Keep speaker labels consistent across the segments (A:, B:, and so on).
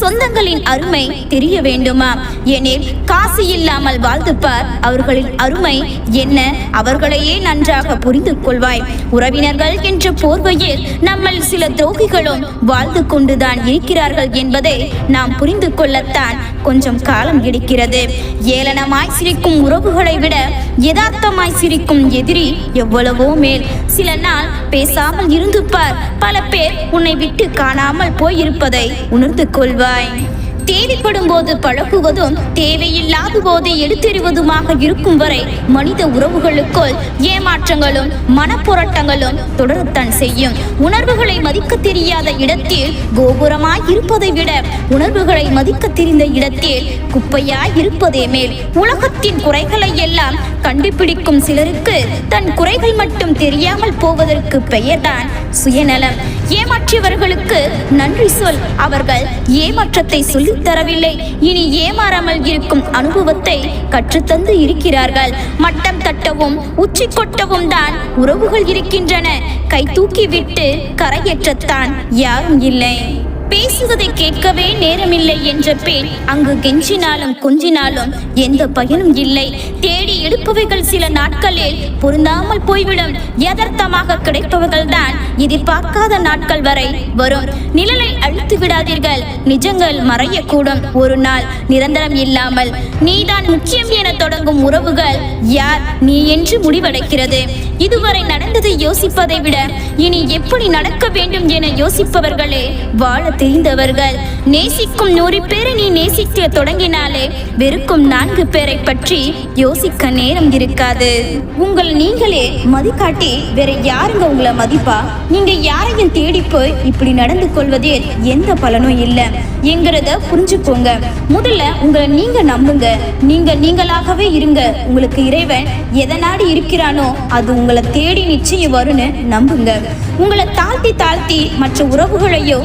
A: சொந்தங்களின் அருமை தெரிய வேண்டுமா? எனில் காசு இல்லாமல் வாழ்ந்து பார் அவர்களின் அருமை என்ன? அவர்களையே நன்றாக புரிந்து கொள்வாய் உறவினர்கள் என்ற போர்வையில் நம்மில் சில துரோகிகளும் வாழ்ந்து கொண்டுதான் இருக்கிறார்கள் என்பதை நாம் புரிந்து கொள்ளத்தான் கொஞ்சம் காலம் எடுக்கிறது. ஏளனமாய் சிரிக்கும் உறவுகளை விட யதார்த்தமாய் சிரிக்கும் எதிரி எவ்வளவோ மேல். சில நாள் பேசாமல் இருந்து பார் பல பேர் உன்னை விட்டு காணாமல் போயிருப்பதை உணர்ந்து கொள்வாய் தேவைப்படும் போது பழகுவதும் தேவையில்லாத போது எடுத்தெறிவதுமாக இருக்கும் வரை மனித உறவுகளுக்குள் ஏமாற்றங்களும் மனப்போராட்டங்களும் தொடரத்தான் செய்யும். உணர்வுகளை மதிக்க தெரியாத இடத்தில் கோபுரமாய் இருப்பதை விட உணர்வுகளை மதிக்க தெரிந்த இடத்தில் குப்பையாய் இருப்பதே மேல். உலகத்தின் குறைகளை எல்லாம் கண்டுபிடிக்கும் சிலருக்கு தன் குறைகள் மட்டும் தெரியாமல் போவதற்கு பெயர்தான் சுயநலம். ஏமாற்றியவர்களுக்கு நன்றி சொல். அவர்கள் ஏமாற்றத்தை சொல்லித் தரவில்லை. இனி ஏமாறாமல் இருக்கும் அனுபவத்தை கற்றுத்தந்து இருக்கிறார்கள். மட்டம் தட்டவும் உச்சி கொட்டவும் தான் உறவுகள் இருக்கின்றன. கை தூக்கி விட்டு கரையேற்றத்தான் யாரும் இல்லை. பேசுவதை கேட்கவே நேரமில்லை என்ற பெண். அங்கு கெஞ்சினாலும் கொஞ்சினாலும் எந்த பயனும் இல்லை. தேடி எடுப்பவைகள் சில நாட்களில் பொருந்தாமல் போய்விடும். யதார்த்தமாக கிடைப்பவர்கள் தான் எதிர்பார்க்காத நாட்கள் வரை வரும். நிழலை அழுத்து விடாதீர்கள். நிஜங்கள் மறையக்கூடும். ஒரு நாள் நிரந்தரம் இல்லாமல். நீதான் முக்கியம் என தொடங்கும் உறவுகள் யார் நீ என்று முடிவடைக்கிறது இதுவரை நடந்ததை யோசிப்பதை விட இனி எப்படி நடக்க வேண்டும் என யோசிப்பவர்களே வாழ தெரிந்தவர்கள். நேசிக்கும் நூறு பேரை நீ நேசிக்க தொடங்கினாலே வெறுக்கும் நான்கு பேரை பற்றி யோசிக்க நேரம் இருக்காது. உங்கள் நீங்களே மதிக்காட்டி வேற யாருங்க உங்களை மதிப்பா? நீங்க யாரையும் தேடி போய் இப்படி நடந்து கொள்வதில் எந்த பலனும் இல்லை. என்கிறத புரிஞ்சுக்கோங்க. முதல்ல உங்களை நீங்க நம்புங்க. நீங்க நீங்களாகவே இருங்க. உங்களுக்கு இறைவன் எதை நாடி இருக்கிறானோ அது உங்களை தேடி நிச்சயம் வரும்னு நம்புங்க. உங்களை தாழ்த்தி தாழ்த்தி மற்ற உறவுகளையோ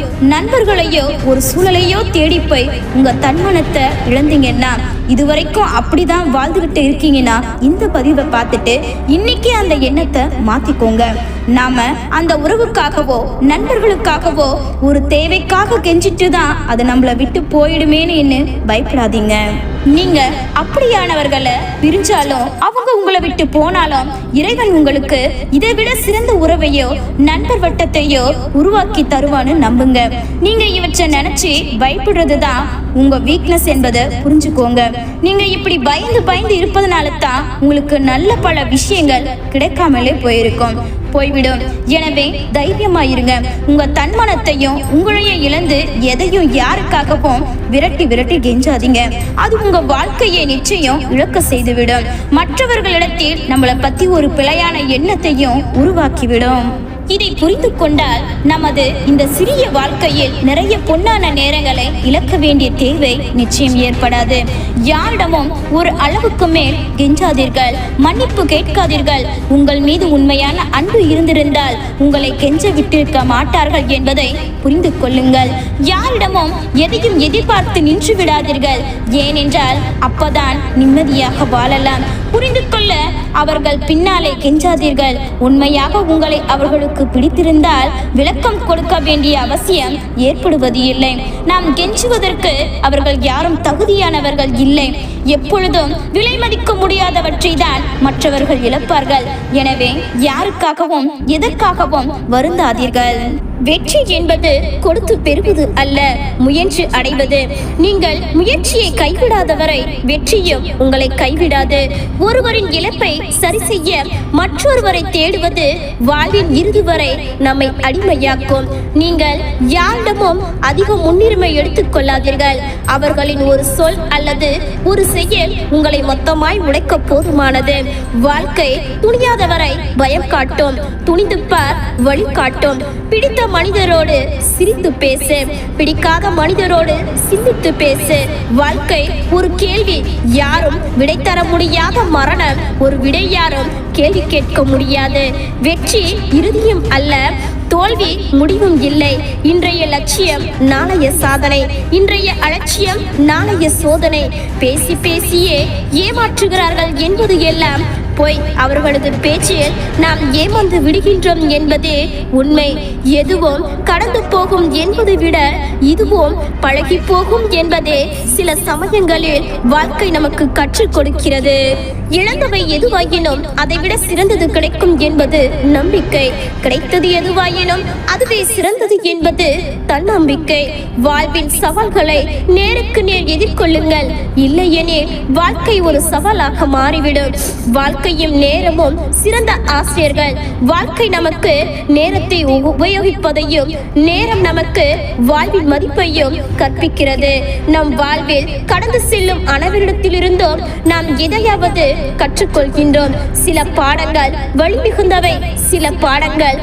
A: நண்பர்களையோ ஒரு சூழலையோ தேடி போய் உங்க தன்மனத்தை இழந்தீங்கன்னா இதுவரைக்கும் அப்படிதான் வாழ்ந்துகிட்டு இருக்கீங்கன்னா இந்த பதிவை பார்த்துட்டு இன்னைக்கு அந்த எண்ணத்தை மாத்திக்கோங்க. நாம அந்த உறவுக்காகவோ நண்பர்களுக்காகவோ ஒரு தேவைக்காக கெஞ்சிட்டு தான் அது நம்மளை விட்டு போயிடுமேன்னு பயப்படாதீங்க. நீங்க அப்படியானவர்களை பிரிஞ்சாலும் அவங்க உங்களை விட்டு போனாலும் இறைவன் உங்களுக்கு இதை விட சிறந்த உறவையோ நண்பர் வட்டத்தையோ உருவாக்கி தருவான்னு நம்புங்க. நீங்க இவற்றை நினைச்சு பயப்படுறது தான் உங்க வீக்னஸ் என்பதை புரிஞ்சுக்கோங்க. நீங்க இப்படி பயந்து பயந்து இருப்பதனால தான் உங்களுக்கு நல்ல பல விஷயங்கள் கிடைக்காமலே போயிருக்கும். போய்விடும். எனவே தைரியமாயிருங்க உங்க தன்மானத்தையும் உங்களையும் இழந்து எதையும் யாருக்காகவும் விரட்டி விரட்டி கெஞ்சாதீங்க. அது உங்க வாழ்க்கையை நிச்சயம் இழக்க செய்துவிடும். மற்றவர்களிடத்தில் நம்மளை பத்தி ஒரு பிழையான எண்ணத்தையும் உருவாக்கிவிடும். இதை புரிந்து கொண்டால் நமது இந்த சிறிய வாழ்க்கையில் நிறைய பொன்னான நேரங்களை இழக்க வேண்டிய தேவை நிச்சயம் ஏற்படாது. யாரிடமும் ஒரு அளவுக்கு மேல் கெஞ்சாதீர்கள் மன்னிப்பு கேட்காதீர்கள். உங்கள் மீது உண்மையான அன்பு இருந்திருந்தால் உங்களை கெஞ்ச விட்டிருக்க மாட்டார்கள் என்பதை புரிந்து கொள்ளுங்கள். யாரிடமும் எதையும் எதிர்பார்த்து நின்று விடாதீர்கள். ஏனென்றால் அப்பதான் நிம்மதியாக வாழலாம். புரிந்து கொள்ள அவர்கள் பின்னாலே கெஞ்சாதீர்கள். உண்மையாக உங்களை அவர்களுக்கு பிடித்திருந்தால் விளக்கம் கொடுக்க வேண்டிய அவசியம் ஏற்படுவது இல்லை. நாம் கெஞ்சுவதற்கு அவர்கள் யாரும் தகுதியானவர்கள் இல்லை. எப்பொழுதும் விலை மதிக்க முடியாதவற்றை தான் மற்றவர்கள் இழப்பார்கள். எனவே யாருக்காகவும் எதற்காகவும் வருந்தாதீர்கள். வெற்றி என்பது கொடுத்து பெறுவது அல்ல முயன்று அடைவது. நீங்கள் முயற்சியை கைவிடாதவரை வெற்றியும் உங்களை கைவிடாது. ஒருவரின் இழப்பை சரி செய்ய மற்றொருவரை தேடுவது வாழ்வின் இறுதி வரை நம்மை அடிமையாக்கும். நீங்கள் யாரிடமும் அதிக முன்னுரிமை எடுத்துக் கொள்ளாதீர்கள். அவர்களின் ஒரு சொல் அல்லது ஒரு செயல் உங்களை மொத்தமாய் உடைக்க போதுமானது. வாழ்க்கை துணியாதவரை பயம் காட்டும் துணிந்துப்பார் வழி காட்டும். பிடித்த மனிதரோடு சிரித்து பேசு. பிடிக்காத மனிதரோடு சிந்தித்து பேசு. வாழ்க்கை ஒரு கேள்வி. யாரும் விடை தர முடியாத மரணம். ஒரு விடை யாரும் கேள்வி கேட்க முடியாது. வெற்றி இறுதியும் அல்ல. தோல்வி முடிவும் இல்லை. இன்றைய லட்சியம் நாளைய சாதனை. இன்றைய அலட்சியம் நாளைய சோதனை. பேசி பேசியே ஏமாற்றுகிறார்கள் என்பது எல்லாம்
B: போய். அவர்களது பேச்சில் நாம் ஏமாந்து விடுகின்றோம் என்பதே உண்மை. எதுவும் கடந்து போகும் என்பதை விட இதுவும் பழகி போகும் என்பதே சில சமயங்களில் வாழ்க்கை நமக்கு கற்றுக் கொடுக்கிறது. இழந்தவை எதுவாயினும் அதைவிட சிறந்தது கிடைக்கும் என்பது நம்பிக்கை. கிடைத்தது எதுவாயினும் அதுவே சிறந்தது என்பது தன்னம்பிக்கை. வாழ்வின் சவால்களை நேருக்கு நேர் எதிர்கொள்ளுங்கள். இல்லையெனில் வாழ்க்கை ஒரு சவாலாக மாறிவிடும். வாழ்க்கையும் நேரமும் சிறந்த ஆசிரியர்கள். வாழ்க்கை நமக்கு நேரத்தை உ- உபயோகிப்பதையும் நேரம் நமக்கு வாழ்வின் மதிப்பையும் கற்பிக்கிறது. நம் வாழ்வில் கடந்து செல்லும் அனைவரிடத்திலிருந்தும் நாம் எதையாவது கற்றுக்கொள்கின்றோம். சில பாடங்கள் வலிமிகுந்தவை சில பாடங்கள்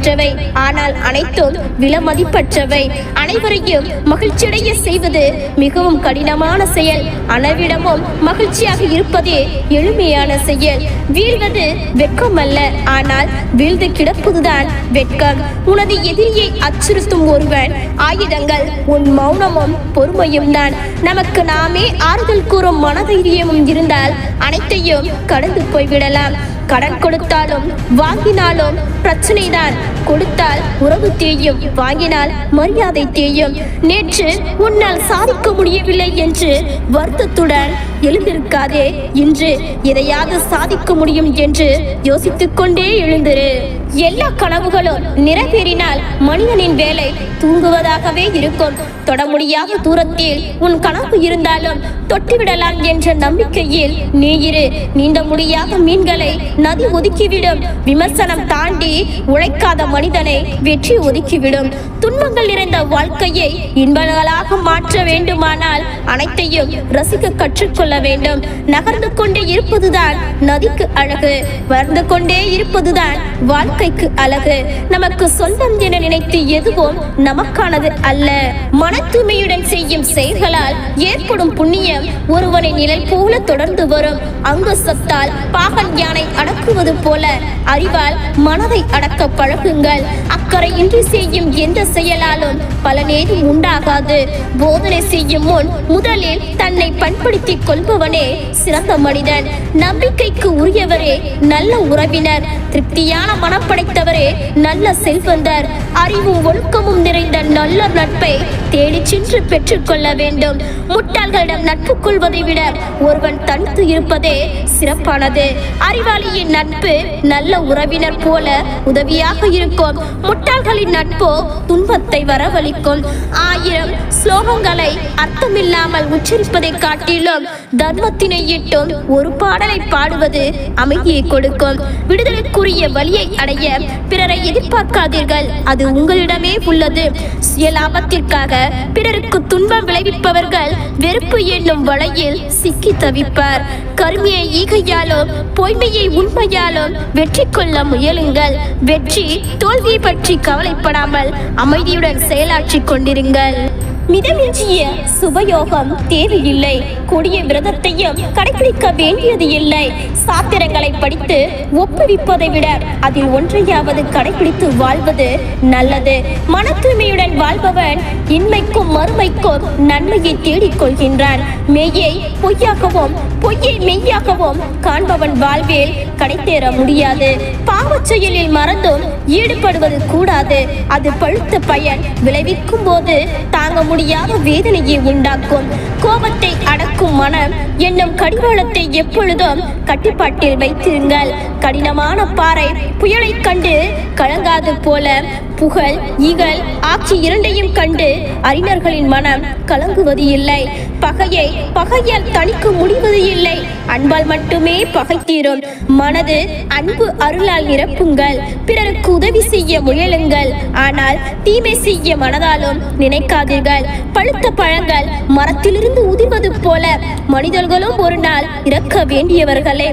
B: வலிமையற்றவை ஆனால் அனைத்தும் விலமதிப்பற்றவை அனைவரையும் மகிழ்ச்சியடைய செய்வது மிகவும் கடினமான செயல். அனைவிடமும் மகிழ்ச்சியாக இருப்பதே எளிமையான செயல். வீழ்வது வெட்கம் அல்ல ஆனால் வீழ்ந்து கிடப்பதுதான் வெட்கம். உனது எதிரியை அச்சுறுத்தும் ஒருவன். ஆயுதங்கள் உன் மௌனமும் பொறுமையும் தான். நமக்கு நாமே ஆறுதல் கூறும் மனதைரியமும் இருந்தால் அனைத்தையும் கடந்து போய்விடலாம். கடன் கொடுத்தாலும் வாங்கினாலும் பிரச்சனைதான். கொடுத்தால் உறவு தேயும் வாங்கினால் மரியாதை தேயும். நேற்று உன்னால் சாதிக்க முடியவில்லை என்று வருத்தத்துடன் எழுந்திருக்காதே. இன்று எதையாவது சாதிக்க முடியும் என்று யோசித்துக் கொண்டே எழுந்திரு. எல்லா கனவுகளும் நிறைவேறினால் மனிதனின் வேலை தூங்குவதாகவே இருக்கும். தொட முடியாத தூரத்தில் உன் கனவு இருந்தாலும் தொட்டுவிடலாம் என்ற நம்பிக்கையில் நீ இரு. நீந்த முடியாத மீன்களை நதி ஒதுக்கிவிடும். விமர்சனம் தாண்டி உழைக்காத மனிதனை வெற்றி ஒதுக்கிவிடும். துன்பங்கள் நிறைந்த வாழ்க்கையை இன்பங்களாக மாற்ற வேண்டுமானால் அனைத்தையும் ரசிக்க கற்றுக்கொள்ள வேண்டும். நகர்ந்து கொண்டே இருப்பதுதான் நதிக்கு அழகு. வளர்ந்து கொண்டே இருப்பதுதான் வாழ்க்கைக்கு அழகு. நமக்கு சொந்தம் என நினைத்து எதுவும் நமக்கானது அல்ல. மன தூய்மையுடன் செய்யும் செயல்களால் ஏற்படும் புண்ணியம் ஒருவனை நிழல் போல தொடர்ந்து வரும். அங்கு சத்தால் பாகன் யானை அடக்குவது போல அறிவால் மனதை அடக்க பழகுங்கள். அக்கறை இன்றி செய்யும் எந்த செயலாலும் பலனேதும் உண்டாகாது. போதனை செய்யும் முன் முதலில் தன்னை பண்படுத்திக் நம்புவனே சிறந்த மனிதன். நம்பிக்கைக்கு உரியவரே நல்ல உறவினர். திருப்தியான மனம் படைத்தவரே நல்ல செல்வந்தர். அறிவும் ஒழுக்கமும் நிறைந்த நல்ல நட்பை தேடி சென்று பெற்றுக்கொள்ள வேண்டும். முட்டாள்களிடம் நட்பு கொள்வதை விட ஒருவன் தனித்து இருப்பதே சிறப்பானது. அறிவாளியின் நட்பு நல்ல உறவினர் போல உதவியாக இருக்கும். முட்டாள்களின் நட்போ துன்பத்தை வரவழைக்கும். ஆயிரம் ஸ்லோகங்களை அர்த்தமில்லாமல் உச்சரிப்பதை காட்டிலும் தர்மத்தினை இட்டும் ஒரு பாடலை பாடுவது அமைதியை கொடுக்கும். விடுதலைக்குரிய வழியை அடைய பிறரை எதிர்பார்க்காதீர்கள். அது உங்களிடமே உள்ளது. சுயலாபத்திற்காக பிறருக்கு துன்பம் விளைவிப்பவர்கள் வெறுப்பு என்னும் வலையில் சிக்கி தவிப்பார். கருமையை ஈகையாலும் பொய்மையை உண்மையாலும் வெற்றி கொள்ள முயலுங்கள். வெற்றி தோல்வியை பற்றி கவலைப்படாமல் அமைதியுடன் செயலாற்றிக் கொண்டிருங்கள். மிதமிஞ்சிய சுபயோகம் தேவையில்லை. கொடிய விரதத்தையும் கடைபிடிக்க வேண்டியது இல்லை சாத்திரங்களை படித்து ஒப்புவிப்பதை விட அதில் ஒன்றையாவது கடைபிடித்து வாழ்வது நல்லது. மன தூய்மையுடன் வாழ்பவன் இன்மைக்கும் மறுமைக்கும் நன்மையை தேடிக் கொள்கின்றான். மெய்யை பொய்யாகவும் பொய்யை மெய்யாகவும் காண்பவன் வாழ்வில் கடைத்தேற முடியாது. பாவச் செயலில் மறந்தும் ஈடுபடுவது கூடாது. அது பழுத்த பயன் விளைவிக்கும் போது தாங்க முடியும் முடியாத வேதனையை உண்டாக்கும். கோபத்தை அடக்கும் மனம் என்னும் கடிவாளத்தை எப்பொழுதும் கட்டுப்பாட்டில் வைத்திருங்கள். கடினமான பாறை புயலைக் கண்டு கலங்காது போல புகழ் இகழ் ஆட்சி இரண்டையும் கண்டு அறிஞர்களின் மனம் கலங்குவது இல்லை. பகையை பகையால் தணிக்க முடிவது இல்லை. அன்பால் மட்டுமே பகை தீரும். மனது அன்பு அருளால் நிரப்புங்கள். பிறருக்கு உதவி செய்ய முயலுங்கள். ஆனால் தீமை செய்ய மனதாலும் நினைக்காதீர்கள். பழுத்த பழங்கள் மரத்திலிருந்து உதிர்வது போல மனிதர்களும் ஒரு நாள் இறக்க வேண்டியவர்களே.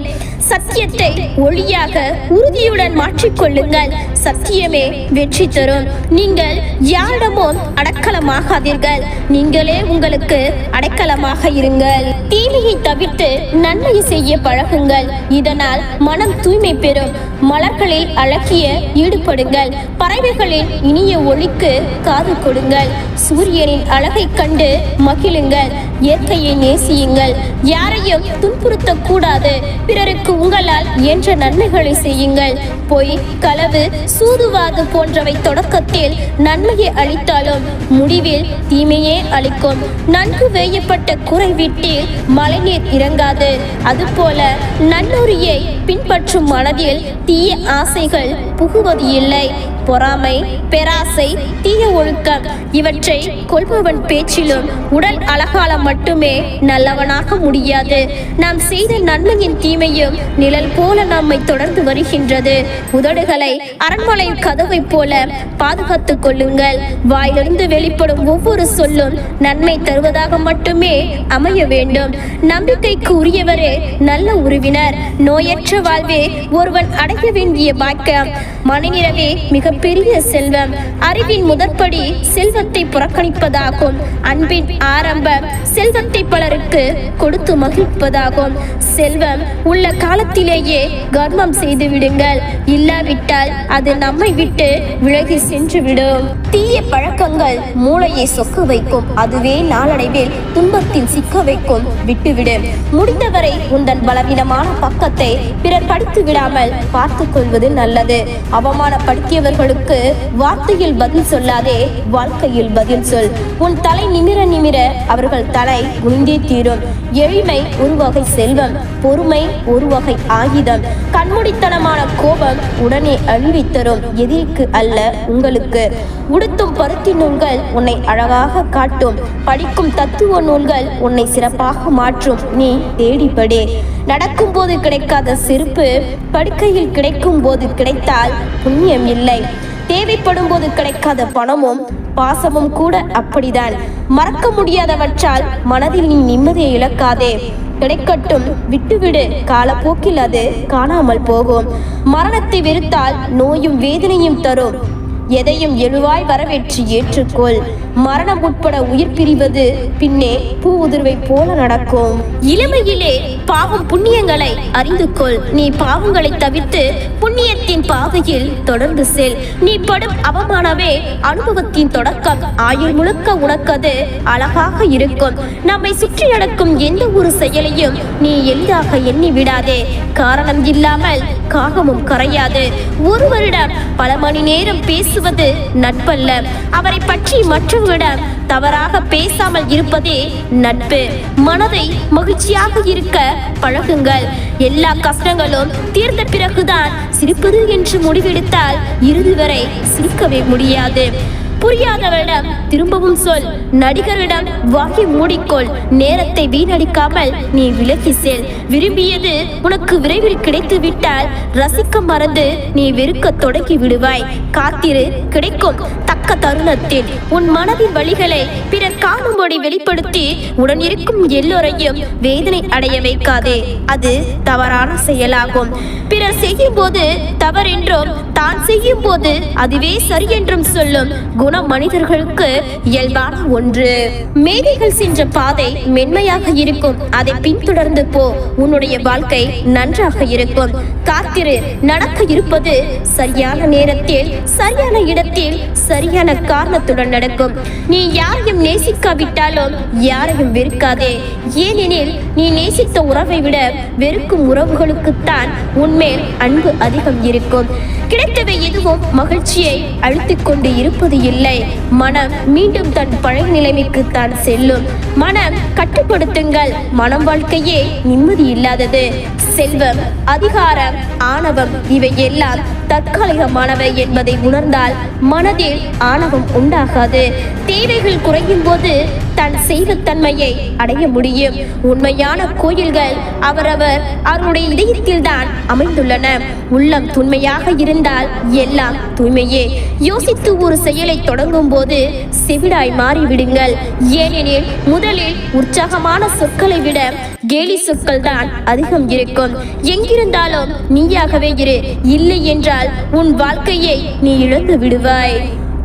B: சத்தியத்தை ஒளியாக உறுதியுடன் மாற்றிக்கொள்ளுங்கள். சத்தியமே வெற்றி தரும். நீங்கள் யாரிடமும் அடக்கலமாகாதீர்கள். நீங்களே உங்களுக்கு அடைக்கலமாக இருங்கள். தீமையை தவிர்த்து நன்மை செய்ய பழகுங்கள். இதனால் மனம் தூய்மை பெறும். மலர்களில் அழகிய ஈடுபடுங்கள். பறவைகளின் இனிய ஒளிக்கு காது கொடுங்கள். சூரியனின் அழகை கண்டு மகிழுங்கள். இயற்கையை நேசியுங்கள். யாரையும் துன்புறுத்தக்கூடாது. பிறருக்கு உங்களால் இயன்ற நன்மைகளை செய்யுங்கள். பொய் களவு சூதுவாது போன்றவை தொடக்கத்தில் நன்மையை அளித்தாலும் முடிவில் தீமையே அளிக்கும். நன்கு வேயப்பட்ட குறை வீட்டில் மழைநீர் இறங்காது. அதுபோல நன்னூரியை பின்பற்றும் மனதில் தீய ஆசைகள் புகுவது இல்லை. பொறாமை பெராசை தீய ஒழுக்கம் இவற்றை கொள்பவன் பேச்சிலும் உடல் அழகால மட்டுமே நல்லவனாக முடியாது. நாம் செய்த நன்மையின் தீமையும் நிழல் போல நம்மை தொடர்ந்து வருகின்றது. உதடுகளை அரண்மனை கதவை போல பாதுகாத்துக் கொள்ளுங்கள். வாயிலிருந்து வெளிப்படும் ஒவ்வொரு சொல்லும் நன்மை தருவதாக மட்டுமே அமைய வேண்டும். நம்பிக்கைக்கு உரியவரே நல்ல உறவினர் நோயற்ற வாழ்வே ஒருவன் அடைய வேண்டிய பாக்கியம். மனநிலவே மிகப்பெரிய செல்வம். அறிவின் முதற்படி செல்வத்தை புறக்கணிப்பதாகும். அன்பின் ஆரம்பம் செல்வத்தை பலருக்கு கொடுத்து மகிழ்ப்பதாகும் செல்வம் உள்ள காலத்திலேயே கர்மம் செய்து விடுங்கள். இல்லாவிட்டால் அது நம்மை விட்டு விலகி சென்று விடும் தீய பழக்கங்கள் மூளையை சொக்க வைக்கும். அதுவே நாளடைவில் துன்பத்தில் சிக்க வைக்கும். விட்டுவிடு முடிந்தவரை உந்தன் பலவீனமான பக்கத்தை பிறர் படித்து விடாமல் பார்த்துக் கொள்வது நல்லது. அவமானப்படுத்தியவர்களுக்கு வார்த்தையில் பதில் சொல்லாதே வாழ்க்கையில் பதில் சொல். உன் தலை நிமிர நிமிர அவர்கள் தலை குனிந்தே தீரும். எளிமை ஒரு வகை செல்வம் பொறுமை ஒரு வகை ஆயுதம். கண்மூடித்தனமான கோபம் உடனே அழிவித்தரும் எதிர்க்கு எதிரிக்கு அல்ல உங்களுக்கு. உடுத்தும் பருத்தி நூல்கள் உன்னை அழகாக காட்டும். படிக்கும் தத்துவ நூல்கள் உன்னை சிறப்பாக மாற்றும். நீ தேடிப்படே. நடக்கும்போது கிடைக்காத செருப்பு படுக்கையில் கிடைக்கும் போது கிடைத்தால் புண்ணியம் இல்லை. தேவைப்படும் போது கிடைக்காத பணமும் பாசமும் கூட அப்படிதான். மறக்க முடியாதவற்றால் மனதில் நீ நிம்மதியை இழக்காதே. கிடைக்கட்டும் விட்டுவிடு. காலப்போக்கில் அது காணாமல் போகும். மரணத்தை வெறுத்தால் நோயும் வேதனையும் தரும். எதையும் எழுவாய் வரவேற்று ஏற்றுக்கொள். மரணம் உட்பட உயிர் பிரிவது பின்னே பூ உதிர்வை போல நடக்கும். இளமையிலே பாவம் புண்ணியங்களை அறிந்து கொள் நீ பாவங்களை தவிர்த்து புண்ணியத்தின் பாதையில் தொடர்ந்து செல். நீ படும் அவமானமே அனுபவத்தின் தொடக்கம். ஆயுள் முழுக்க உனக்கது அழகாக இருக்கும். நம்மை சுற்றி நடக்கும் எந்த ஒரு செயலையும் நீ எளிதாக எண்ணி விடாதே காரணம் இல்லாமல் காகமும் கரையாது. ஒருவரிடம் பல மணி நேரம் பேசுவது நட்பல்ல. அவரை பற்றி மற்றவரிடம் தவறாக பேசாமல் இருப்பதே நட்பு. மனதை மகிழ்ச்சியாக இருக்க பழகுங்கள். எல்லா கஷ்டங்களும் தீர்ந்த பிறகுதான் சிரிப்பது என்று முடிவெடுத்தால் இறுதி வரை சிரிக்கவே முடியாது. புரியாதவரிடம் திரும்பவும் சொல். நடிகரிடம் வாங்கி மூடிக்கொள். நேரத்தை வீணடிக்காமல் நீ விலகி செல். விரும்பியது உனக்கு விரைவில் கிடைத்து விட்டால் ரசிக்க மறந்து நீ வெறுக்க தொடங்கி விடுவாய். காத்திரு கிடைக்கும். தக்க தருணத்தில் உன் மனதின் வழிகளை பிறர் காணும்படி வெளிப்படுத்தி உடன் இருக்கும் எல்லோரையும் வேதனை அடைய வைக்காதே. அது தவறான செயலாகும். பிறர் செய்யும் போது தவறென்றும் தான் செய்யும் போது அதுவே சரி என்றும் சொல்லும் குண மனிதர்களுக்கு இயல்பான ஒன்று. மேதைகள் சென்ற பாதை மென்மையாக இருக்கும். அதை பின்தொடர்ந்து போ. உன்னுடைய வாழ்க்கை நன்றாக இருக்கும். காத்திரு. நடக்க இருப்பது சரியான நேரத்தில் சரியான இடத்தில் சரியான சரியான காரணத்துடன் நடக்கும். நீ யாரையும் நேசிக்காவிட்டாலும் யாரையும் வெறுக்காதே. ஏனெனில் நீ நேசித்த உறவை விட வெறுக்கும் உறவுகளுக்குத்தான் உன்மேல் அன்பு அதிகம் இருக்கும். கிடைத்தவை எதுவும் மகிழ்ச்சியை அழுத்திக் கொண்டு இருப்பது இல்லை. மனம் மீண்டும் தன் பழைய நிலைமைக்கு தான் செல்லும். மனம் கட்டுப்படுத்துங்கள். மனம் வாழ்க்கையே நிம்மதி இல்லாதது. செல்வம் அதிகாரம் ஆணவம் இவை எல்லாம் தற்காலிகமானவை என்பதை உணர்ந்தால் மனதில் ஆணவம் உண்டாகாது. தேவைகள் குறையும் போது தன் செய்வத்தன்மையை அடைய முடியும். உண்மையான கோயில்கள் அவரவர் அவருடைய இதயத்தில் தான் அமைந்துள்ளன. உள்ளம் தூய்மையாக இருந்தால் எல்லாம் தூய்மையே. யோசித்து ஒரு செயலை தொடங்கும் போது செவிடாய் மாறிவிடுங்கள். ஏனெனில் முதலில் உற்சாகமான சொற்களை விட கேலி சொற்கள் தான் அதிகம் இருக்கும். எங்கிருந்தாலும் நீயாகவே இரு. இல்லை என்றால் உன் வாழ்க்கையை நீ இழந்து விடுவாய்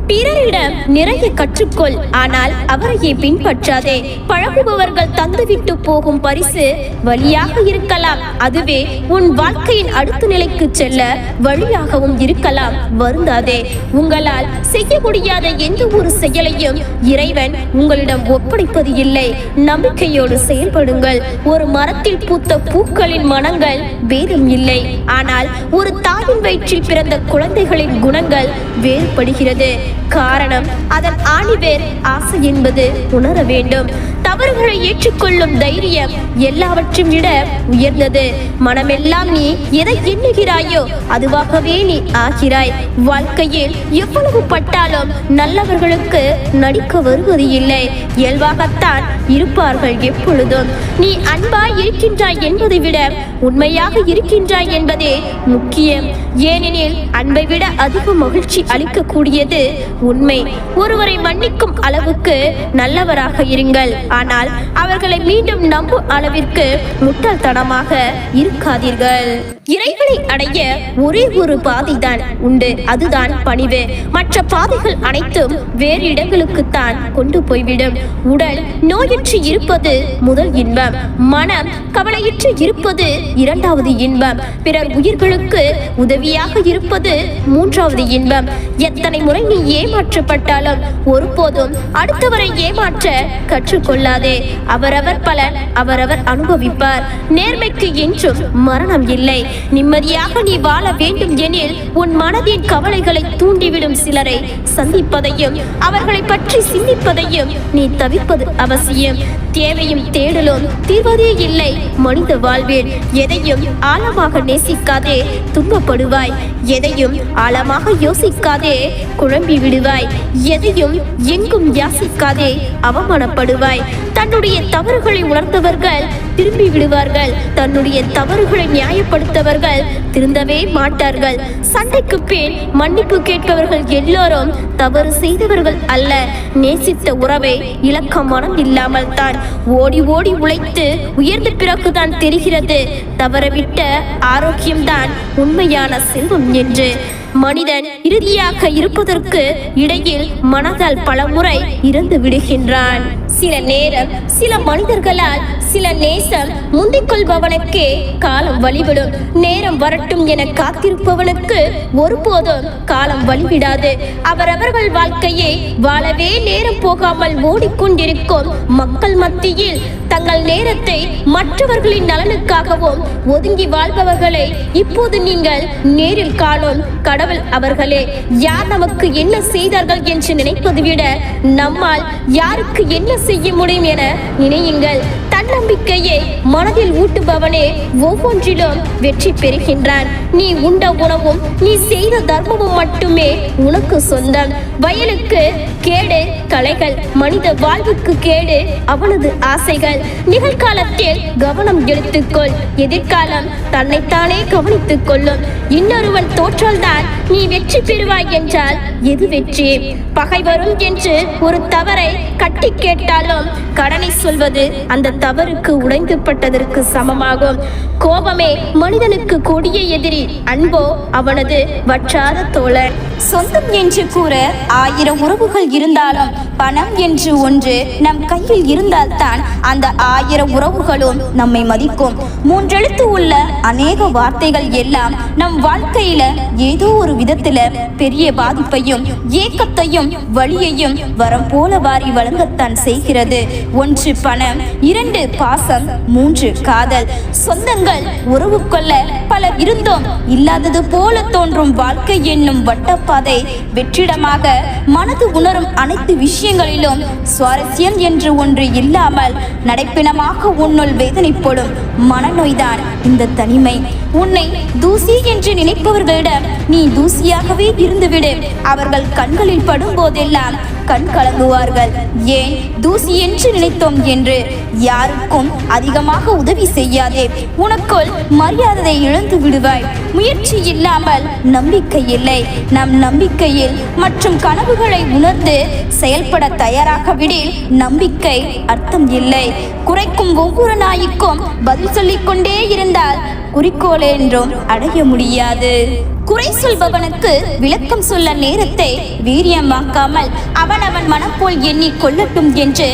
B: பிறரிடம் நிறைய கற்றுக்கொள். ஆனால் அவரையே பின்பற்றாதே. பழகுபவர்கள் தந்துவிட்டு போகும் பரிசு வழியாக இருக்கலாம். அதுவே உன் வாழ்க்கையின் அடுத்த நிலைக்கு செல்ல வழியாகவும் இருக்கலாம். வருந்தாதே. உங்களால் செய்ய முடியாத எந்த ஒரு செயலையும் இறைவன் உங்களிடம் ஒப்படைப்பது இல்லை. நம்பிக்கையோடு செயல்படுங்கள். ஒரு மரத்தில் பூத்த பூக்களின் மனங்கள் பேதம் இல்லை. ஆனால் ஒரு தாயின் வயிற்றில் பிறந்த குழந்தைகளின் குணங்கள் வேறுபடுகிறது. காரணம். அதன் ஆணிவேர் ஆசை என்பது உணர வேண்டும். தவறுகளை ஏற்றுக்கொள்ளும் தைரியம் எல்லாவற்றையும் விட உயர்ந்தது. மனமெல்லாம் நீ எதை எண்ணுகிறாயோ அதுவாகவே நீ ஆகிறாய். வாழ்க்கையில் எவ்வளவு பட்டாலும் நல்லவர்களுக்கு நடிக்க வருவது இல்லை. இயல்பாகத்தான் இருப்பார்கள் எப்பொழுதும். நீ அன்பாய் இருக்கின்றாய் என்பதை விட உண்மையாக இருக்கின்றாய் என்பதே முக்கியம். ஏனெனில் அன்பை விட அதிக மகிழ்ச்சி அளிக்கக்கூடியது உண்மை. ஒருவரை மன்னிக்கும் அளவுக்கு நல்லவராக இருங்கள். ஆனால் அவர்களை மீண்டும் நம்பும் அளவிற்கு முட்டாள்தனமாக இருக்காதீர்கள். இறைவனை அடைய ஒரே ஒரு பாதைதான் உண்டு. அதுதான் பணிவு. மற்ற பாதைகள் அனைத்தும் வேறு இடங்களுக்குத்தான் கொண்டு போய்விடும். உடல் நோயற்று இருப்பது முதல் இன்பம். மனம் கவலையற்று இருப்பது இரண்டாவது இன்பம். பிறர் உயிர்களுக்கு உதவியாக இருப்பது மூன்றாவது இன்பம். எத்தனை முறை நீ ஏமாற்றப்பட்டாலும் ஒருபோதும் அடுத்தவரை ஏமாற்ற கற்றுக்கொள்ளாதே. அவரவர் பலன் அவரவர் அனுபவிப்பார். நேர்மைக்கு என்றும் மரணம் இல்லை. நிம்மதியாக நீ வாழ வேண்டும் எனில் உன் மனதின் கவலைகளை தூண்டிவிடும் சிலரை சந்திப்பதையும் அவர்களை பற்றி சிந்திப்பதையும் நீ தவிர்ப்பது அவசியம். தேவையும் தேடலும் தீர்வதே இல்லை. மனித வாழ்வில் எதையும் ஆழமாக நேசிக்காதே துன்பப்படுவாய். எதையும் ஆழமாக யோசிக்காதே குழம்பி விடுவாய். எதையும் எங்கும் யாசிக்காதே அவமானப்படுவாய். தன்னுடைய தவறுகளை உணர்ந்தவர்கள் திரும்பி விடுவார்கள். தன்னுடைய தவறுகளை நியாயப்படுத்தவர்கள் திருந்தவே மாட்டார்கள். சண்டைக்கு பின் மன்னிப்பு கேட்பவர்கள் எல்லோரும் தவறு செய்தவர்கள் அல்ல. நேசித்த உறவை இலக்க மனம் இல்லாமல் தான் ஓடி ஓடி உழைத்து உயர்ந்த பிறகுதான் தெரிகிறது. தவறவிட்ட ஆரோக்கியம்தான் உண்மையான செல்வம் என்று. மனிதன் இறுதியாக இருப்பதற்கு இடையில் மனதால் பலமுறை இறந்து விடுகின்றான். சில நேரம் சில மனிதர்களால் சில நேசம் முந்திக் கொள்பவனுக்கே காலம் வழிவிடும். நேரம் வரட்டும் என காத்திருப்பவனுக்கு ஒருபோதும் காலம் வழிவிடாது. அவரவர்கள் வாழ்க்கையை வாழவே நேரம் போகாமல் ஓடிக்கொண்டிருக்கும் மக்கள் மத்தியில் தங்கள் நேரத்தை மற்றவர்களின் நலனுக்காகவும் ஒதுங்கி வாழ்பவர்களை இப்போது நீங்கள் நேரில் காணும். கடவுள் அவர்களே யார் நமக்கு என்ன செய்தார்கள் என்று நினைப்பதை விட நம்மால் யாருக்கு என்ன செய்ய முடியும் என நினையுங்கள். தன்னம்பிக்கையை மனதில் ஊட்டுபவனே ஒவ்வொன்றிலும் வெற்றி பெறுகின்றான். நீ உண்ட உணவும் நீ செய்த தர்மமும் மட்டுமே உனக்கு சொந்தம். வயலுக்கு கேடு கலைகள் மனித வாழ்வுக்கு கேடு அவனது ஆசைகள். நிகழ்காலத்தில் கவனம் எடுத்துக்கொள். எதிர்காலம் தன்னைத்தானே கவனித்துக் கொள்ளும். இன்னொருவன் தோற்றால்தான் நீ வெற்றி பெறுவாய் என்றால் எது வெற்றி? பகை வரும் என்று ஒரு தவறை கட்டி கேட்டாலும் கடனை சொல்வது அந்த தவறுக்கு உடைந்துப்பட்டதற்கு சமமாகும். கோபமே மனிதனுக்கு கொடிய எதிரி அன்போ அவனது வற்றாத தோழன்.
A: சொந்தம் என்று கூற ஆயிரம் உறவுகள் இருந்தாலும் பணம் என்று ஒன்று நம் கையில் இருந்தால்தான் அந்த ஆயிரம் உறவுகளும் நம்மை மதிக்கும். மூன்றெழுத்து உள்ள அநேக வார்த்தைகள் எல்லாம் நம் வாழ்க்கையில ஏதோ ஒரு விதத்துல பெரிய பாதிப்பையும் ஏக்கத்தையும் வழியையும் வரம் போல வாரி வழங்கத்தான் செய்கிறது. ஒன்று பணம் இரண்டு பாசம் மூன்று காதல். சொந்தங்கள் உறவு கொள்ள பலர் இருந்தோம் இல்லாதது போல தோன்றும் வாழ்க்கை என்னும் பாதை வெற்றிடமாக மனது உணரும் அனைத்து விஷயங்களிலும் சுவாரஸ்யம் என்று ஒன்று இல்லாமல் நடைப்பினமாக உன்னுள் வேதனைப்படும் மனநோய்தான் இந்த தனிமை. உன்னை தூசி என்று நினைப்பவர்களிடம் நீ தூசியாகவே இருந்துவிடு. அவர்கள் கண்களில் படும் போதெல்லாம் கண் கலங்குவார்கள். ஏன்? தூசி என்று நினைத்தோம் என்று. யாருக்கும் அதிகமாக உதவி செய்யாதே. உனக்குள் மரியாதை இழந்து விடுவாய். முயற்சி இல்லாமல் நம்பிக்கை இல்லை. நம் நம்பிக்கையில் மற்றும் கனவுகளை உணர்ந்து செயல்பட தயாராகவிடில் நம்பிக்கை அர்த்தம் இல்லை. குறைக்கும் ஒவ்வொரு நாய்க்கும் பதில் சொல்லிக் கொண்டே இருந்தால் குறிக்கோள் என்றும் அடைய முடியாது. குறை சொல்பவனுக்கு விளக்கம் சொல்ல நேரத்தை வீரியமாக்காமல் அவன் அவன் மனம் போல் எண்ணி கொள்ளட்டும் என்று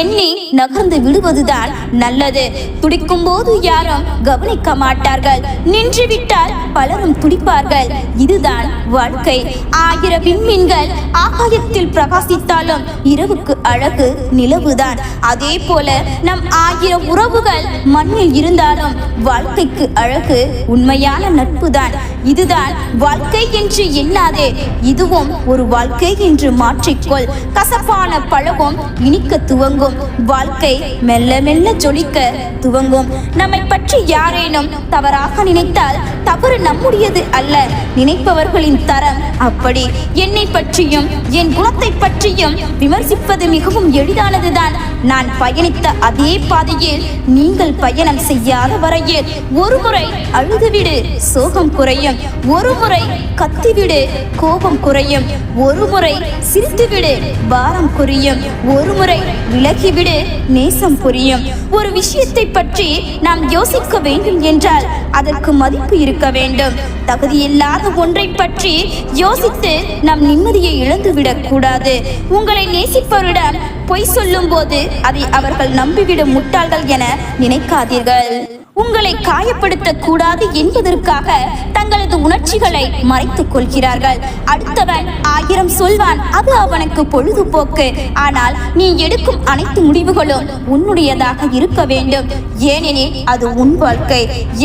A: எண்ணி நகர்ந்து விடுவதுதான் நல்லது. துடிக்கும் போது யாரும் கவனிக்க மாட்டார்கள். நின்றுவிட்டால் பலரும் துடிப்பார்கள். இதுதான் வாழ்க்கை. ஆயிரம் விண்மீன்கள் ஆகாயத்தில் பிரகாசித்தாலும் இரவுக்கு அழகு நிலவுதான். அதே போல நம் ஆயிரம் உறவுகள் மண்ணில் இருந்தாலும் வாழ்க்கைக்கு அழகு உண்மையான நட்புதான். இதுதான் வாழ்க்கை என்று எண்ணாதே. இதுவும் ஒரு வாழ்க்கை என்று மாற்றிக்கொள். கசப்பான பழகும் இனிக்க துவங்கும். வாழ்க்கை மெல்ல மெல்ல ஜொலிக்க துவங்கும். நம்மை பற்றி யாரேனும் தவறாக நினைத்தால் தவறு நம்முடையது அல்ல. நினைப்பவர்களின் தரம் அப்படி. என்னை பற்றியும் என் குணத்தை பற்றியும் விமர்சிப்பது மிகவும் எளிதானதுதான். நான் பயணித்த அதே பாதையில் நீங்கள் பயணம் செய்யாத வரையில் ஒரு முறை அழுதுவிடு. சோகம் குறையும். ஒரு முறை கத்திவிடு கோபம் குறையும். ஒரு முறை சிரித்துவிடு பாரம் குறையும். ஒரு முறை விலகிவிடு நேசம் புரியும். ஒரு விஷயத்தை பற்றி நாம் யோசிக்க வேண்டும் என்றால் அதற்கு மதிப்பு இருக்க வேண்டும். தகுதியில்லாத ஒன்றை பற்றி யோசித்து நம் நிம்மதியை இழந்துவிடக் கூடாது. உங்களை நேசிப்பவரிடம் பொய் சொல்லும்போது அதை அவர்கள் நம்பிவிடும் முட்டாள்கள் என நினைக்காதீர்கள். உங்களை காயப்படுத்த கூடாது என்பதற்காக தங்களது உணர்ச்சிகளை மறைத்துக் கொள்கிறார்கள். அடுத்தவன் ஆயிரம் சொல்வான் அது அவனுக்கு பொழுதுபோக்கு. ஆனால் நீ எடுக்கும் அனைத்து முடிவுகளும் உன்னுடையதாக இருக்க வேண்டும். ஏனெனில் அது உன் வாழ்க்கை.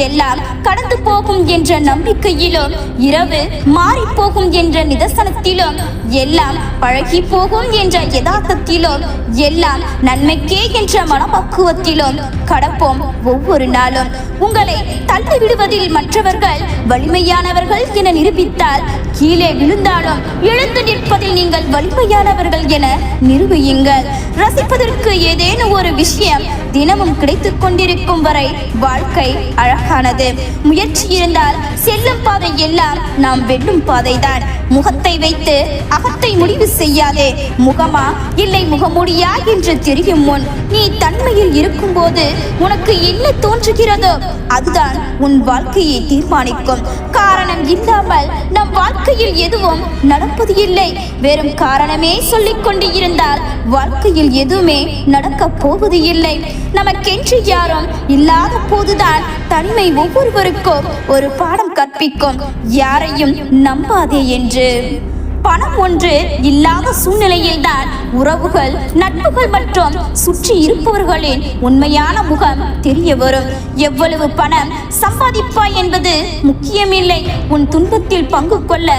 A: எல்லாம் கடந்து போகும் என்ற நம்பிக்கையிலும் இரவு மாறி போகும் என்ற நிதர்சனத்திலும் எல்லாம் பழகி போகும் என்ற யதார்த்தத்திலும் எல்லாம் நன்மைக்கே என்ற மனப்பக்குவத்திலும் கடப்போம் ஒவ்வொரு நாளும். உங்களை தள்ளி விடுவதில் மற்றவர்கள் வலிமையானவர்கள் என நிரூபித்தால் கீழே விழுந்தாலும் எழுந்து நிற்பதில் நீங்கள் வலிமையானவர்கள் என நிரூபியுங்கள். ரசிப்பதற்கு ஏதேனும் ஒரு விஷயம் தினமும் கிடைத்துக் கொண்டிருக்கும் வரை வாழ்க்கை அழகானது. முயற்சி இருந்தால் செல்லும் பாதை எல்லாம் நாம் வெல்லும் பாதைதான். முகத்தை வைத்து அகத்தை முடிவு செய்யாதே. முகமா? இல்லை முகமுடியா என்று தெரியும் முன் நீ தன்மையில் இருக்கும்போது உனக்கு என்ன தோன்றுகிறதோ அதுதான் உன் வாழ்க்கையை தீர்மானிக்கும். காரணம் இல்லாமல் நம் வாழ்க்கையில் எதுவும் நடப்பது இல்லை. வெறும் காரணமே சொல்லிக் கொண்டு இருந்தால் வாழ்க்கையில் எதுவுமே நடக்கப் போவது இல்லை. நமக்கென்று யாரும் இல்லாத போதுதான் தனிமை ஒவ்வொருவருக்கும் ஒரு பாடம் கற்பிக்கும். யாரையும் நம்பாதே என்று. பணம் ஒன்று இல்லாத சூழ்நிலையில்தான் உறவுகள் நட்புகள் மற்றும் சுற்றி இருப்பவர்களின் உண்மையான முகம் தெரிய வரும். எவ்வளவு பணம் சம்பாதிப்பாய் என்பது முக்கியமில்லை. உன் துன்பத்தில் பங்கு கொள்ள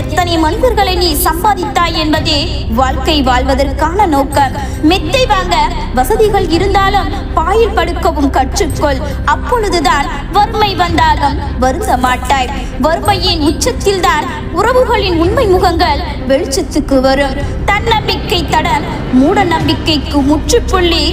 A: எத்தனை மனிதர்களை நீ சம்பாதித்தாய் என்பதே வாழ்க்கை வாழ்வதற்கான நோக்கம். மெத்தை வாங்க வசதிகள் இருந்தாலும் பாயில் படுக்கவும் கற்றுக்கொள். அப்பொழுதுதான் வறுமை வந்தாலும் வருந்த மாட்டாய் வறுமையின் உச்சத்தில்தான் உறவுகளின் உண்மை முகங்கள் வெளிச்சத்துக்கு வரும். தன்னம்பிக்கை தடம் மூட நம்பிக்கைக்கு முற்றுப்புள்ளி